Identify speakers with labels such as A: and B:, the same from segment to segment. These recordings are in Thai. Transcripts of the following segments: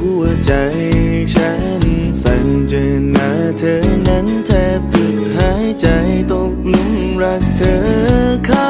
A: หัวใจฉันสั่นเจอหน้าเธอนั้นแทบหยุดหายใจตกหลุมรักเธอเข้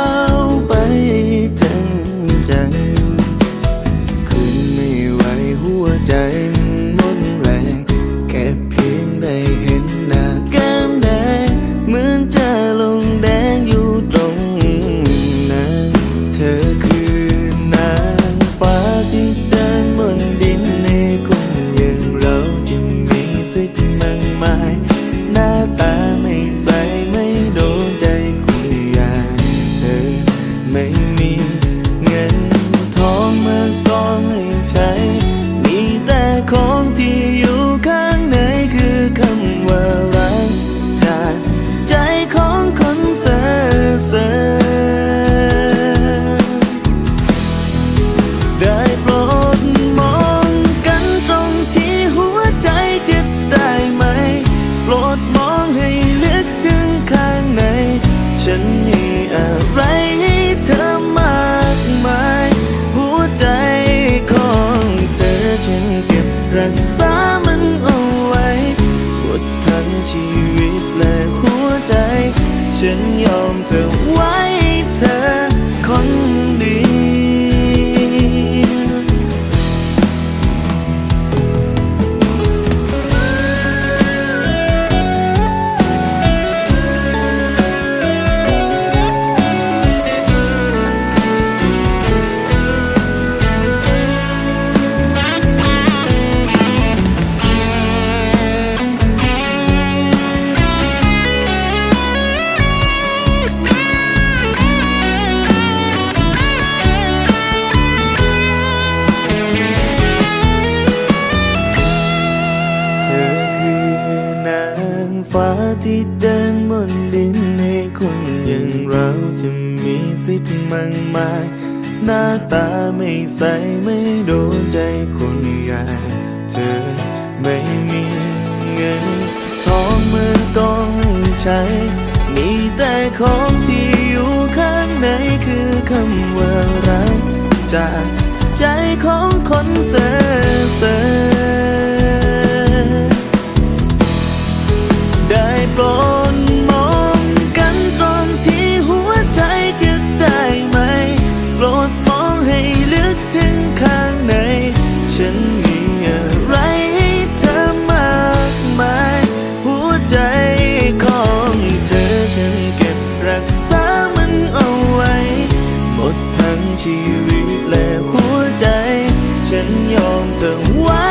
A: ไม่มีเงินทองเมากองให้ใช้ มีแต่ของที่อยู่ข้างในคือคำว่ารักจากใจของคนเซ่อเซ่อได้โปรดมองกันตรงที่หัวใจเจ็บได้ไหม โปรดมองให้ลึกถึงข้างใน ฉันมีอะไร ฉันยอมเธอไว้ ฟ้าที่เดินบนดินให้คนอย่างเราจะมีสิทธิ์มากมาย หน้าตาไม่ใสไม่โดนใจคนอย่างเธอไม่มีเงิน ทองเมืองกองให้ใช้ มีแต่ของที่อยู่ข้างในคือคำว่ารักจากใจของคนเซ่อเซ่อ ชีวิตและหัวใจ ฉันยอมเธอไว้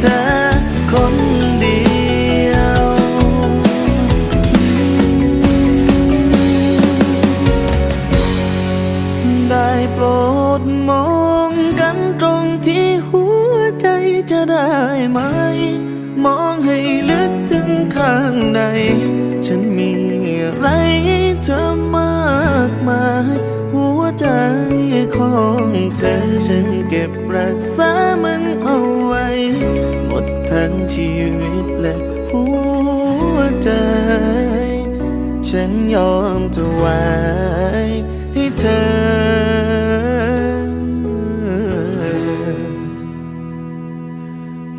A: เธอคนเดียว ได้โปรดมองกันตรงที่หัวใจจะได้ไหม มองให้ลึกถึงข้างใน ฉันมีอะไรเธอมากมาย หัวใจ ของเธอฉันเก็บรักษามันเอาไว้ หมดทั้งชีวิตและหัวใจ ฉันยอมถวายให้เธอ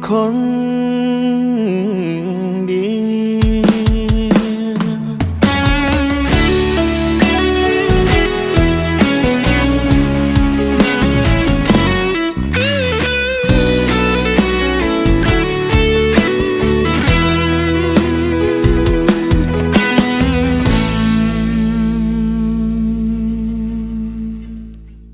A: คน